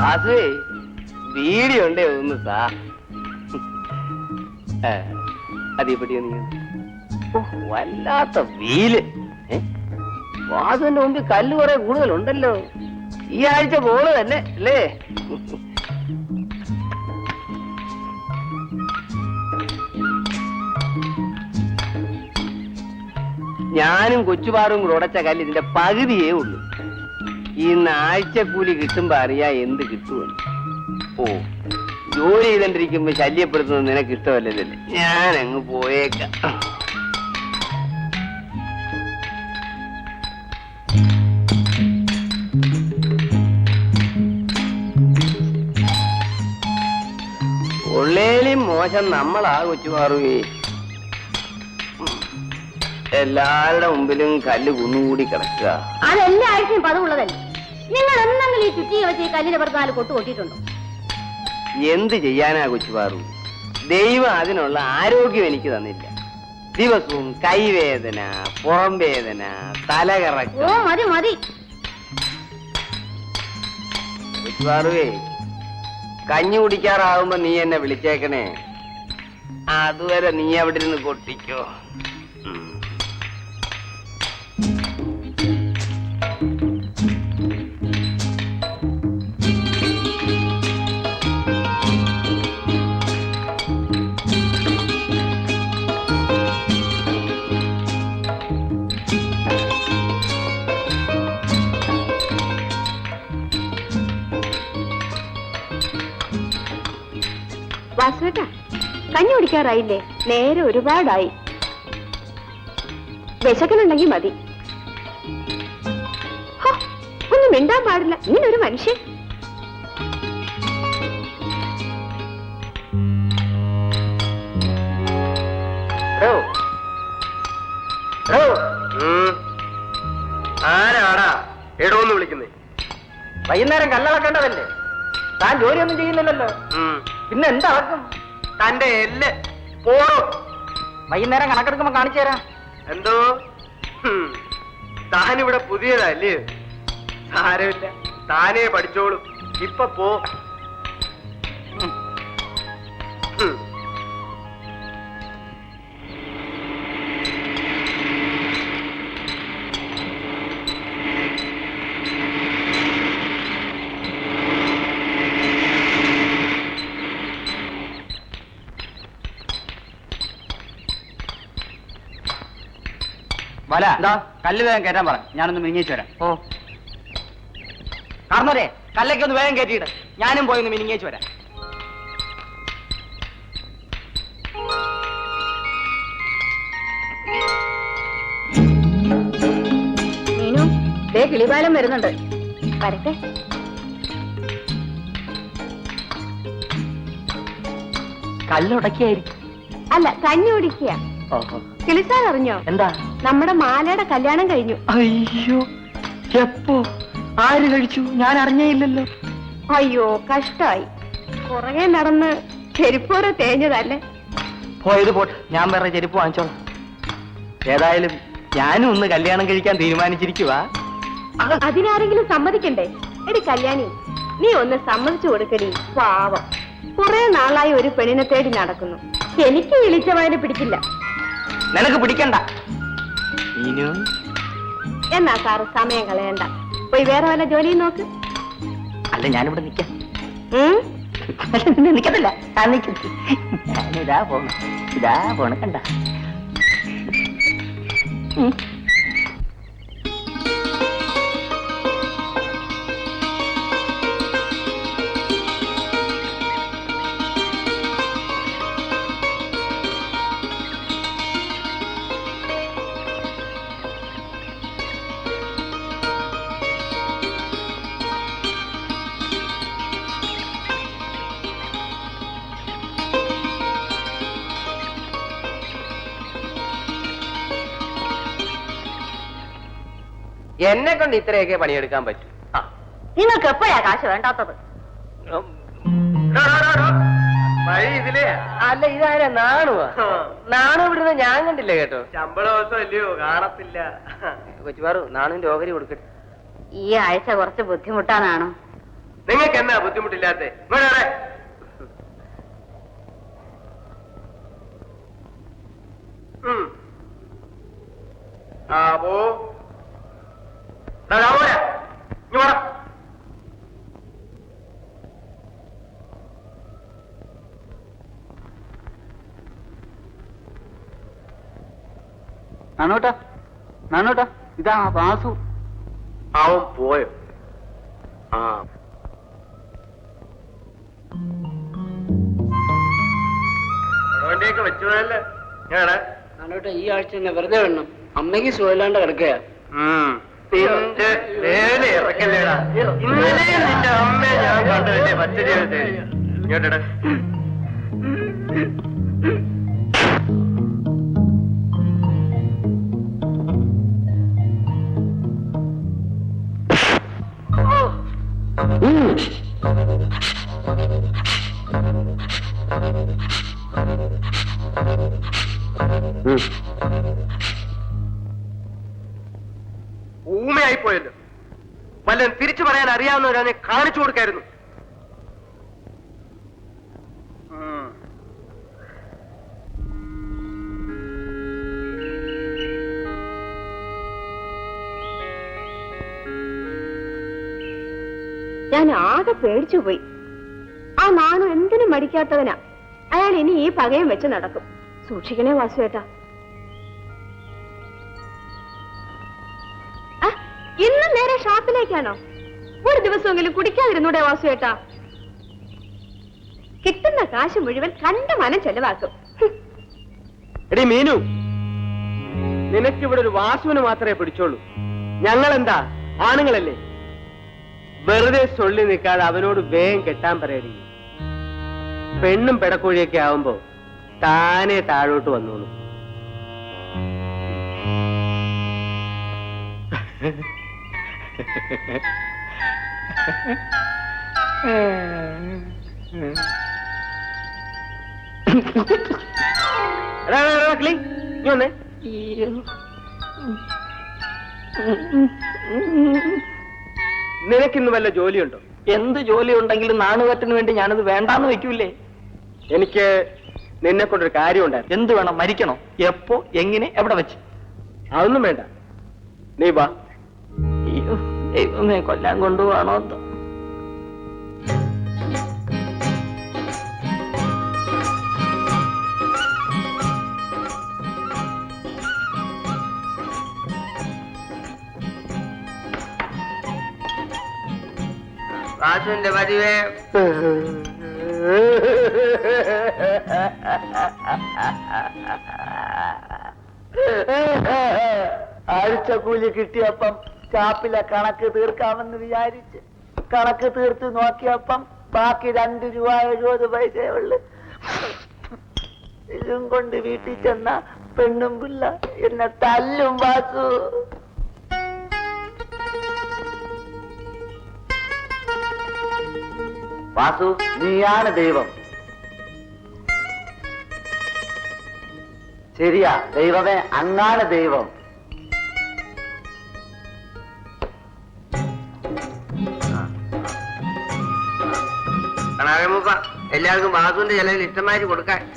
വാസുവേ video ഉണ്ടേ ഒന്ന് സാ. അതേപടി നീ? വല്ലാത്ത വീൽ? വാസുവിന്റെ മുമ്പിൽ കല്ല് കുറെ കൂടുതലുണ്ടല്ലോ. ഈ ആഴ്ച ബോൾ തന്നെ അല്ലേ? ഞാനും കൊച്ചുപാറും കൂടെ ഉടച്ച കല്ല് ഇതിന്റെ പകുതിയേ ഉള്ളൂ. ഇന്ന് ആഴ്ചക്കൂലി കിട്ടുമ്പോ അറിയാ എന്ത് കിട്ടുമെന്ന്. ഓ ജോലി ചെയ്തോണ്ടിരിക്കുമ്പോ ശല്യപ്പെടുത്തുന്നത് നിനക്ക് ഇഷ്ടമല്ലല്ലേ ഞാൻ അങ്ങ് പോയേക്കാം. മോശം നമ്മളാ കൊച്ചുമാറുകയെ എല്ലാവരുടെ മുമ്പിലും കല്ല് കുന്നുകൂടി കിടക്കുക. അതെല്ലാ ആഴ്ചയും പതിവുള്ളതല്ലേ? നിങ്ങൾ എന്തെങ്കിലും ഈ ചുറ്റിയെ വെച്ച് ഈ കല്ലിന്റെ പുറത്ത് നാല് കൊട്ടു കൊട്ടിയിട്ടുണ്ടോ? എന്ത് ചെയ്യാനാ കൊച്ചുപാറു ദൈവം അതിനുള്ള ആരോഗ്യം എനിക്ക് തന്നില്ല. ദിവസവും കൈവേദന പുറം വേദന ഓ തലകറക്കം മതി. മതി കൊച്ചുപാറുവേ കഞ്ഞി കുടിക്കാറാവുമ്പോ നീ എന്നെ വിളിച്ചേക്കണേ. അതുവരെ നീ അവിടെ ഇരുന്ന് കൊട്ടിക്കോ. കുടിക്കാറായില്ലേ നേരെ ഒരുപാടായി. വിശകലുണ്ടെങ്കിൽ മതി. ഹോ, ഒന്നും മിണ്ടാൻ പാടില്ല. ഇങ്ങനെ ഒരു മനുഷ്യൻ. ആരാടാ? എടോന്ന് വിളിക്കുന്നേ. വൈകുന്നേരം കല്ലളക്കേണ്ടതല്ലേ? താൻ ജോലിയൊന്നും ചെയ്യുന്നില്ലല്ലോ. പിന്നെ എന്താക്കും തന്റെ എല്ല്. പോറോ വൈകുന്നേരം കണക്കെടുക്കുമ്പോ കാണിച്ചു തരാം. എന്തോ? താനിവിടെ പുതിയതല്ലേ? സാരമില്ല. താനേ പഠിച്ചോളൂ. ഇപ്പൊ പോ. ഉം. എന്താ? കല്ല് വേഗം കയറ്റാൻ പറ. ഞാനൊന്ന് മിനിങ്ങിച്ചു വരാം. ഓ. കാർന്നോരെ കല്ലൊക്കെ ഒന്ന് വേഗം കയറ്റിയിട്ട് ഞാനും പോയി ഒന്ന് മിനിങ്ങിച്ചു വരാം. മീനു ദേ കിളിപാലം വരുന്നുണ്ട്. വരട്ടെ. കല്ലുടക്കിയായിരിക്കും. അല്ല കഞ്ഞി ഓടിക്കുക കിളിസാൻ അറിഞ്ഞോ എന്താ? നമ്മുടെ മാലയുടെ കല്യാണം കഴിഞ്ഞു. അയ്യോ എപ്പോ? ആര് കഴിച്ചു? ഞാൻ അറിഞ്ഞേയില്ലല്ലോ. അയ്യോ കഷ്ടായി. പുറകെ നടന്ന് ചെരുപ്പോരെ തേഞ്ഞതല്ലേ? പോയത് പോട്ട് ഞാൻ വേറെ ചെരുപ്പ് വാങ്ങിച്ചോളാം. ഏതായാലും ഞാനും ഒന്ന് കല്യാണം കഴിക്കാൻ തീരുമാനിച്ചിരിക്കുവാ. അതിനാരെങ്കിലും സമ്മതിക്കണ്ടേ? എടി കല്യാണി നീ ഒന്ന് സമ്മതിച്ചു കൊടുക്കടി പാവം. കുറെ നാളായി ഒരു പെണ്ണിനെ തേടി നടക്കുന്നു. എനിക്ക് വിളിച്ചവരെ പിടിക്കില്ല. നിനക്ക് പിടിക്കണ്ട. എന്നാ സാറ് സമയം കളയണ്ട. പോയി വേറെ വല്ല ജോലിയും നോക്ക്. അല്ല ഞാനിവിടെ നിൽക്കാം ഉം? നിക്കത്തില്ല. ഞാനിതാ പോണ. ഇതാ പോണ കണ്ട. എന്നെ കൊണ്ട് ഇത്രയൊക്കെ പണിയെടുക്കാൻ പറ്റൂ. ആ. നിങ്ങൾക്ക് എപ്പോഴാ കാശ് വേണ്ടാത്തത്? അല്ല ഇതാരാ നാണുവാ? നാണു ഇവിടുന്ന് ഞാൻ കണ്ടില്ല കേട്ടോ. ശമ്പള ദിവസം അല്ലയോ കാണത്തില്ല. കൊച്ചുപാറു നാണുവിന്റെ ഓഹരി കൊടുക്കട്ടെ. ഈ ആഴ്ച കുറച്ച് ബുദ്ധിമുട്ടാണോ നിങ്ങൾക്ക് എന്നാ ബുദ്ധിമുട്ടില്ലാത്തേ? ഇങ്ങോട്ട് നാണോട്ടാ നാണോട്ടാ ഇതാ വാസു. അവൻ പോയോ? ആ. വണ്ടിയൊക്കെ വെച്ചതല്ലേ ഞാടെ നാണോട്ടെ ഈ ആഴ്ച തന്നെ വെറുതെ വേണം അമ്മയ്ക്ക് സുഖമില്ലാണ്ട് കിടക്കുക നിന്റെ വേല ഇറക്കല്ലേടാ. ഇന്നലെ നിന്റെ അമ്മയെ ഞാൻ കണ്ടതല്ലേ പച്ചരി ഇങ്ങോട്ടെ ഊമയായി പോയല്ലോ വല്ലതും തിരിച്ചു പറയാൻ അറിയാവുന്നവരാനെ കാണിച്ചു കൊടുക്കായിരുന്നു. ഞാൻ ആകെ പേടിച്ചു പോയി. ആ നാണു എന്തിനും മടിക്കാത്തവനാ. അയാൾ ഇനി ഈ പകയം വെച്ച് നടക്കും. സൂക്ഷിക്കണേ വാസുവേട്ടാ. ഷാപ്പിലേക്കാണോ ഒരു ദിവസമെങ്കിലും കുടിക്കാതിരുന്നൂടെ വാസുവേട്ടാ. കിട്ടുന്ന കാശ് മുഴുവൻ കണ്ട മനം ചെലവാക്കും. എടി മീനു നിനക്കിവിടെ ഒരു വാസുവിന് മാത്രമേ പിടിച്ചോളൂ. ഞങ്ങൾ എന്താ ആണുങ്ങളല്ലേ? വെറുതെ സൊള്ളി നിൽക്കാതെ അവനോട് വേഗം കെട്ടാൻ പറയടി. പെണ്ണും പെടക്കോഴിയൊക്കെ ആവുമ്പോ താനെ താഴോട്ട് വന്നോളൂ. കിളി, വന്നേ. നിനക്കിന്ന് വല്ല ജോലിയുണ്ടോ? എന്ത് ജോലി ഉണ്ടെങ്കിലും നാണുകാറ്റിന് വേണ്ടി ഞാനത് വേണ്ടാന്ന് വെക്കൂലേ എനിക്ക് നിന്നെ കൊണ്ടൊരു കാര്യം ഉണ്ടായിരുന്നു എന്ത് വേണം? മരിക്കണോ? എപ്പോ? എങ്ങനെ? എവിടെ വെച്ച്? അതൊന്നും വേണ്ട. നീ വാ. ദൈവമേ കൊല്ലാൻ കൊണ്ടുപോകണോ വാസുവിന്റെ പതിവേ. ആഴ്ചക്കൂലി കിട്ടിയപ്പം ചാപ്പിലെ കണക്ക് തീർക്കാമെന്ന് വിചാരിച്ച്. കണക്ക് തീർത്ത് നോക്കിയപ്പം ബാക്കി രണ്ട് രൂപ എഴുപത് പൈസയേ ഉള്ളു. ഇതും കൊണ്ട് വീട്ടിൽ ചെന്ന പെണ്ണും പിള്ള എന്നെ തല്ലും വാസു. വാസു നീയാണ് ദൈവം. ശരിയാ ദൈവമേ അങ്ങാണ് ദൈവം. എല്ലാവർക്കും വാസുവിന്റെ ചെലവിൽ ഇഷ്ടമായിട്ട് കൊടുക്കാൻ.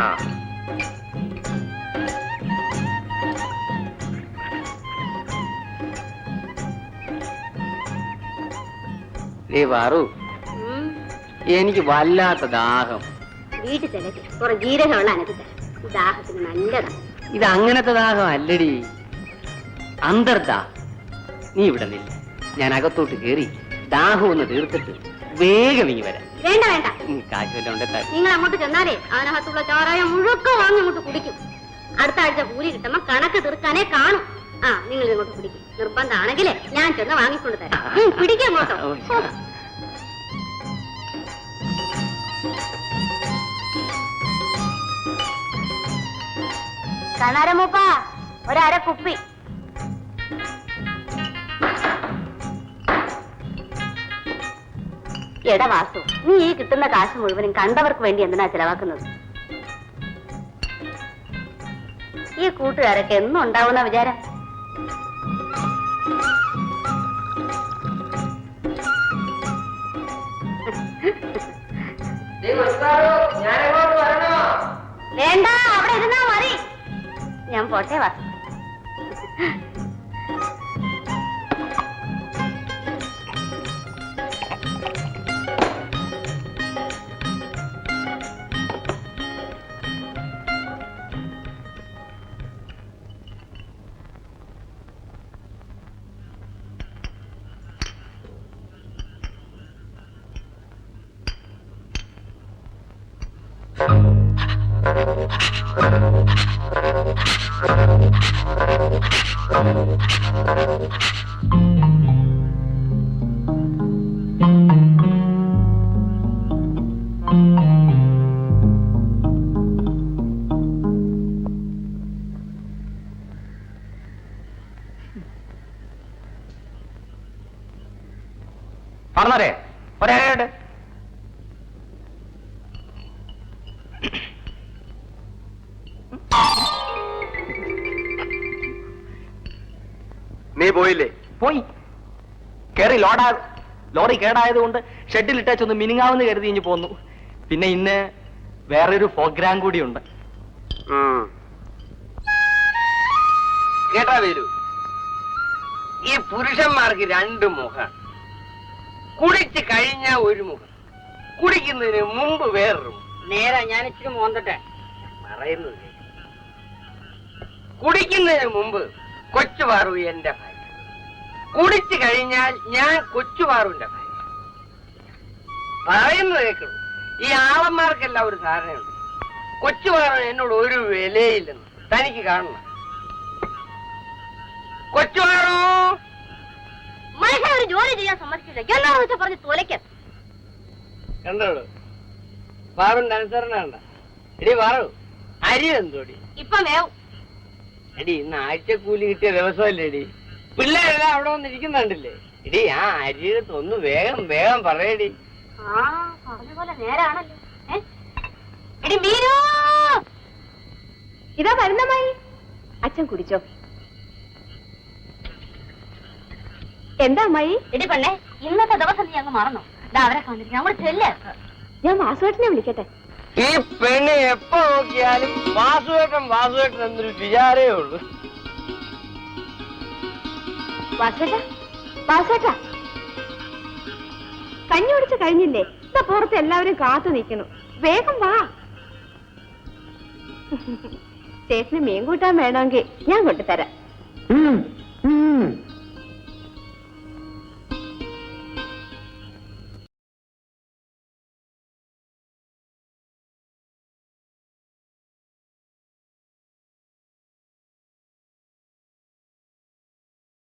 ആ. ഏ വാറു എനിക്ക് വല്ലാത്ത ദാഹം. വീട്ടിൽ കുറെ ജീരകമുള്ള ദാഹത്തിന് നല്ലതാണ് ഇത് അങ്ങനത്തെ ദാഹം അല്ലടി. അന്തർദാ നീ ഇവിടെ നില്ല. ഞാൻ അകത്തോട്ട് കേറി. ദാഹം ഒന്ന് തീർത്തിട്ട് വേഗം ഇങ്ങി വരാം. വേണ്ട വേണ്ട. കാശ് വല്ലതും ഉണ്ടെ തരാം. നിങ്ങൾ അങ്ങോട്ട് ചെന്നാലേ അതിനകത്തുള്ള ചാരായം മുഴുക്കം വാങ്ങി അങ്ങോട്ട് കുടിക്കും. അടുത്ത ആഴ്ച കൂലി കിട്ടുമ്പോ കണക്ക് തീർക്കാനേ കാണും. ആ നിങ്ങൾ ഇങ്ങോട്ട് കുടിക്കും. നിർബന്ധമാണെങ്കിലേ ഞാൻ ചെന്ന് വാങ്ങിക്കൊണ്ട് തരാം. ഉം, പിടിക്കാം അങ്ങോട്ടോ. ഓ, ഓ. കണാരമൂപ്പ ഒരര കുപ്പി. എടാ വാസു നീ ഈ കിട്ടുന്ന കാശ് മുഴുവനും കണ്ടവർക്ക് വേണ്ടി എന്തിനാ ചെലവാക്കുന്നത്? ഈ കൂട്ടുകാരൊക്കെ എന്നും ഉണ്ടാവുന്ന വിചാരം? വേണ്ട അവിടെ ഇരുന്നാ മതി. ഞാൻ പോട്ടെ വാ പറഞ്ഞേ ഒരേട് നീ പോയില്ലേ? പോയി. കേറി ലോഡാ ലോറി കേടായതുകൊണ്ട് ഷെഡിൽ ഇട്ടാച്ചൊന്ന് മിനിങ്ങാവെന്ന് കരുതി ഇഞ്ഞു പോന്നു. പിന്നെ ഇന്ന് വേറൊരു പ്രോഗ്രാം കൂടിയുണ്ട്. കേട്ടാ വരൂ. ഈ പുരുഷന്മാർക്ക് രണ്ട് മുഖം. കുടിച്ച് കഴിഞ്ഞ ഒരു മുഖം. കുടിക്കുന്നതിന് മുമ്പ് വേറൊരു നേരാ ഞാൻ ഇച്ചിരി മോന്തട്ടെ. പറയുന്നത്. കുടിക്കുന്നതിന് മുമ്പ് കൊച്ചു പാറു എന്റെ ഭാര്യ. കുടിച്ചു കഴിഞ്ഞാൽ ഞാൻ കൊച്ചുമാറുണ്ട് പറയുന്നു കേൾക്കുന്നു പറയുന്നത് കേൾക്കണം ഈ ആളന്മാർക്കെല്ലാം ഒരു ധാരണയുണ്ട്. കൊച്ചുമാറ എന്നോട് ഒരു വിലയില്ലെന്ന് തനിക്ക് കാണണം. കൊച്ചുമാറോ മനുഷ്യൻ ഒരു ജോലി ചെയ്യാൻ സമ്മതിക്കില്ല എന്താണെന്ന് വെച്ചാൽ പറഞ്ഞ് തൊലയ്ക്ക? കണ്ടോളൂ പാറുണ്ട് അനുസരണ എടി പാറു അരി എന്തോടി ഇപ്പൊ വേവും. എടി ഇന്ന് കൂലി കിട്ടിയ ദിവസമല്ലേ എടി? പിള്ളേരെല്ലാം അവിടെ വന്നിരിക്കുന്നുണ്ടല്ലേ? ഇടി ആ അരിയത്ത് ഒന്ന് വേഗം വേഗം പറയടി. ആ പറഞ്ഞ പോലെ നേരാണല്ലോ. ഏ? എടി മീനു! ഇതാ വരുന്നമായി അച്ഛൻ കുടിച്ചോ? എന്താ അമ്മായി? എടി പെണ്ണെ ഇന്നത്തെ ദിവസം നീ അങ്ങ് മറന്നു. ദാ അവരെ കണ്ടിരിക്കും അങ്ങോട്ട് ചെല്ല്. ഞാൻ വാസുവേട്ടനെ വിളിക്കട്ടെ. ഈ പെണ്ണ് എപ്പോ നോക്കിയാലും വാസുവേട്ടൻ വാസുവേട്ടൻ എന്നൊരു വിചാരേ ഉള്ളൂ. വാസുവേട്ട കഞ്ഞി കുടിച്ച് കഴിഞ്ഞില്ലേ? ഇതാ പുറത്ത് എല്ലാവരും കാത്തു നിൽക്കുന്നു. വേഗം വാ. ചേട്ടന് മീൻ കൂട്ടാൻ വേണമെങ്കിൽ ഞാൻ കൊണ്ടുതരാം.